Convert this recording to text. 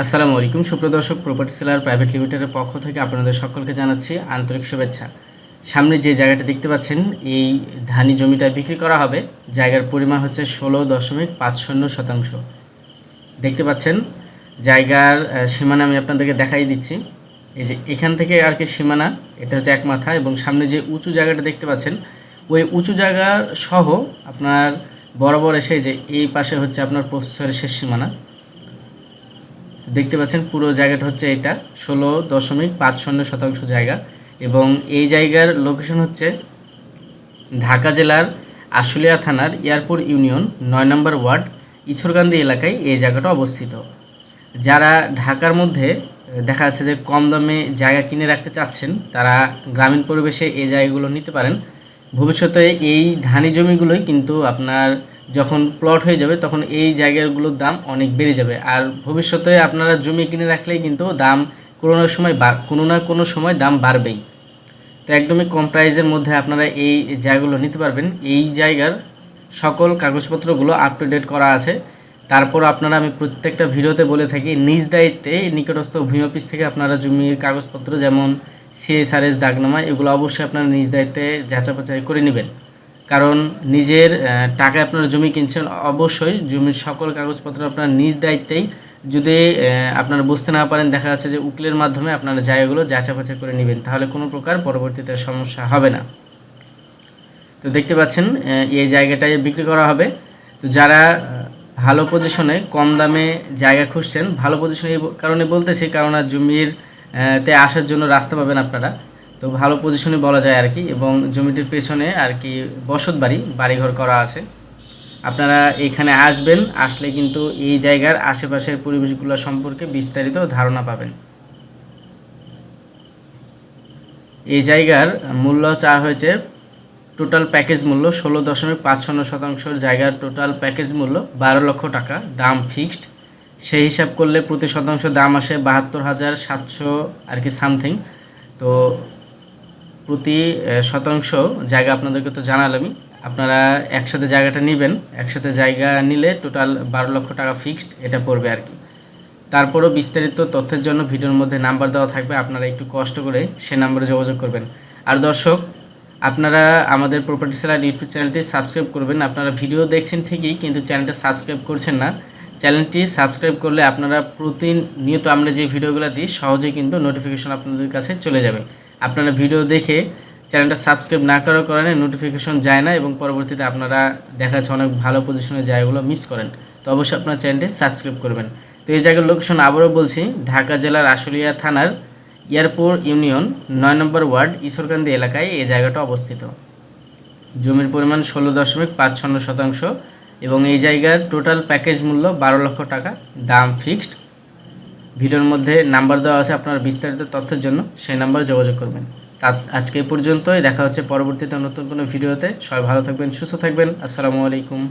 আসসালামু আলাইকুম। সুপ্রদর্শক property seller private লিমিটেডের পক্ষ থেকে আপনাদের সকলকে জানাচ্ছি আন্তরিক শুভেচ্ছা। সামনে যে জায়গাটা দেখতে পাচ্ছেন, এই ধানি জমিটা বিক্রি করা হবে। জায়গার পরিমাণ হচ্ছে ষোলো দশমিক পাঁচ শূন্য শতাংশ। দেখতে পাচ্ছেন, জায়গার সীমানা আমি আপনাদেরকে দেখাই দিচ্ছি। এই যে এখান থেকে আর কি সীমানা, এটা হচ্ছে এক মাথা এবং সামনে যে উঁচু জায়গাটা দেখতে পাচ্ছেন, ওই উঁচু জায়গার সহ আপনার বরাবর এসে যে এই পাশে হচ্ছে আপনার প্রস্তুতের শেষ সীমানা। দেখতে পাচ্ছেন পুরো জায়গাটা হচ্ছে এটা, ষোলো দশমিক পাঁচ শূন্য শতাংশ জায়গা। এবং এই জায়গার লোকেশন হচ্ছে ঢাকা জেলার আশুলিয়া থানার এয়ারপোর্ট ইউনিয়ন, নয় নম্বর ওয়ার্ড ইছরকান্দি এলাকায় এই জায়গাটা অবস্থিত। যারা ঢাকার মধ্যে, দেখা যাচ্ছে যে কম দামে জায়গা কিনে রাখতে চাচ্ছেন, তারা গ্রামীণ পরিবেশে এই জায়গাগুলো নিতে পারেন। ভবিষ্যতে এই ধানি জমিগুলোই কিন্তু আপনার যখন প্লট হয়ে যাবে, তখন এই জায়গাগুলোর দাম অনেক বেড়ে যাবে। আর ভবিষ্যতে আপনারা জমি কিনে রাখলেই কিন্তু দাম কোনো না সময় কোনো না কোনো সময় দাম বাড়বেই। তো একদমই কম প্রাইসের মধ্যে আপনারা এই জায়গাগুলো নিতে পারবেন। এই জায়গার সকল কাগজপত্রগুলো আপ টু ডেট করা আছে। তারপর আপনারা আমি প্রত্যেকটা ভিডিওতে বলে থাকি, নিজ দায়িত্বে নিকটস্থ ভূমি অফিস থেকে আপনারা জমির কাগজপত্র যেমন সিএসআরএস দাগনামা, এগুলো অবশ্যই আপনারা নিজ দায়িত্বে যাচাই করে নেবেন। কারণ নিজের টাকায় আপনারা জমি কিনছেন, অবশ্যই জমির সকল কাগজপত্র আপনার নিজ দায়িত্বেই যদি আপনারা বুঝতে না পারেন, দেখা যাচ্ছে যে উকিলের মাধ্যমে আপনারা জায়গাগুলো বাছাই করে নেবেন, তাহলে কোনো প্রকার পরবর্তীতে সমস্যা হবে না। তো দেখতে পাচ্ছেন এই জায়গাটায় বিক্রি করা হবে। তো যারা ভালো পজিশনে কম দামে জায়গা খুঁজছেন, ভালো পজিশনে এই কারণে বলতেছি, কারণ আর জমির তে আসার জন্য রাস্তা পাবেন আপনারা। তো ভালো পজিশনে বলা যায় আর কি এবং জমিটির পেছনে আর কি বসত বাড়ি, বাড়িঘর করা আছে। আপনারা এখানে আসবেন, আসলে কিন্তু এই জায়গার আশেপাশের পরিবেশগুলো সম্পর্কে বিস্তারিত ধারণা পাবেন। এই জায়গার মূল্য চা হয়েছে টোটাল প্যাকেজ মূল্য ষোলো দশমিক পাঁচ শূন্য শতাংশের জায়গার টোটাল প্যাকেজ মূল্য বারো লক্ষ টাকা, দাম ফিক্সড সেই হিসাব করলে প্রতি শতাংশ দাম আসে বাহাত্তর হাজার সাতশো আর কি সামথিং তো প্রতি শতাংশ জায়গা আপনাদেরকে তো জানালামই। আপনারা একসাথে জায়গাটা নেবেন, একসাথে জায়গা নিলে টোটাল বারো লক্ষ টাকা ফিক্সড এটা পড়বে আর কি। তারপরও বিস্তারিত তথ্যের জন্য ভিডিওর মধ্যে নাম্বার দেওয়া থাকবে, আপনারা একটু কষ্ট করে সে নাম্বারে যোগাযোগ করবেন। আর দর্শক, আপনারা আমাদের প্রপার্টি সেলার ইউটিউব চ্যানেলটি সাবস্ক্রাইব করবেন। আপনারা ভিডিও দেখছেন ঠিকই, কিন্তু চ্যানেলটা সাবস্ক্রাইব করছেন না। চ্যানেলটি সাবস্ক্রাইব করলে আপনারা প্রতিনিয়ত আমরা যে ভিডিওগুলো দিই সহজেই কিন্তু নোটিফিকেশন আপনাদের কাছে চলে যাবে। আপনারা ভিডিও দেখে চ্যানেলটা সাবস্ক্রাইব না করার কারণে নোটিফিকেশন যায় না এবং পরবর্তীতে আপনারা দেখা যাচ্ছে অনেক ভালো পজিশনের জায়গাগুলো মিস করেন। তো অবশ্যই আপনার চ্যানেলটি সাবস্ক্রাইব করবেন। তো এই জায়গার লোকেশন আবারও বলছি, ঢাকা জেলার আশুলিয়া থানার এয়ারপোর্ট ইউনিয়ন, নয় নম্বর ওয়ার্ড, ঈশ্বরকান্দি এলাকায় এই জায়গাটা অবস্থিত। জমির পরিমাণ ষোলো দশমিক পাঁচ শতাংশ এবং এই জায়গার টোটাল প্যাকেজ মূল্য বারো লক্ষ টাকা। দাম ফিক্সড ভিডিওর মধ্যে নাম্বার দেওয়া আছে আপনার বিস্তারিত তথ্যের জন্য, সেই নাম্বারে যোগাযোগ করবেন। তা আজকে পর্যন্তই, দেখা হচ্ছে পরবর্তীতে নতুন কোনো ভিডিওতে। সবাই ভালো থাকবেন, সুস্থ থাকবেন। আসসালামু আলাইকুম।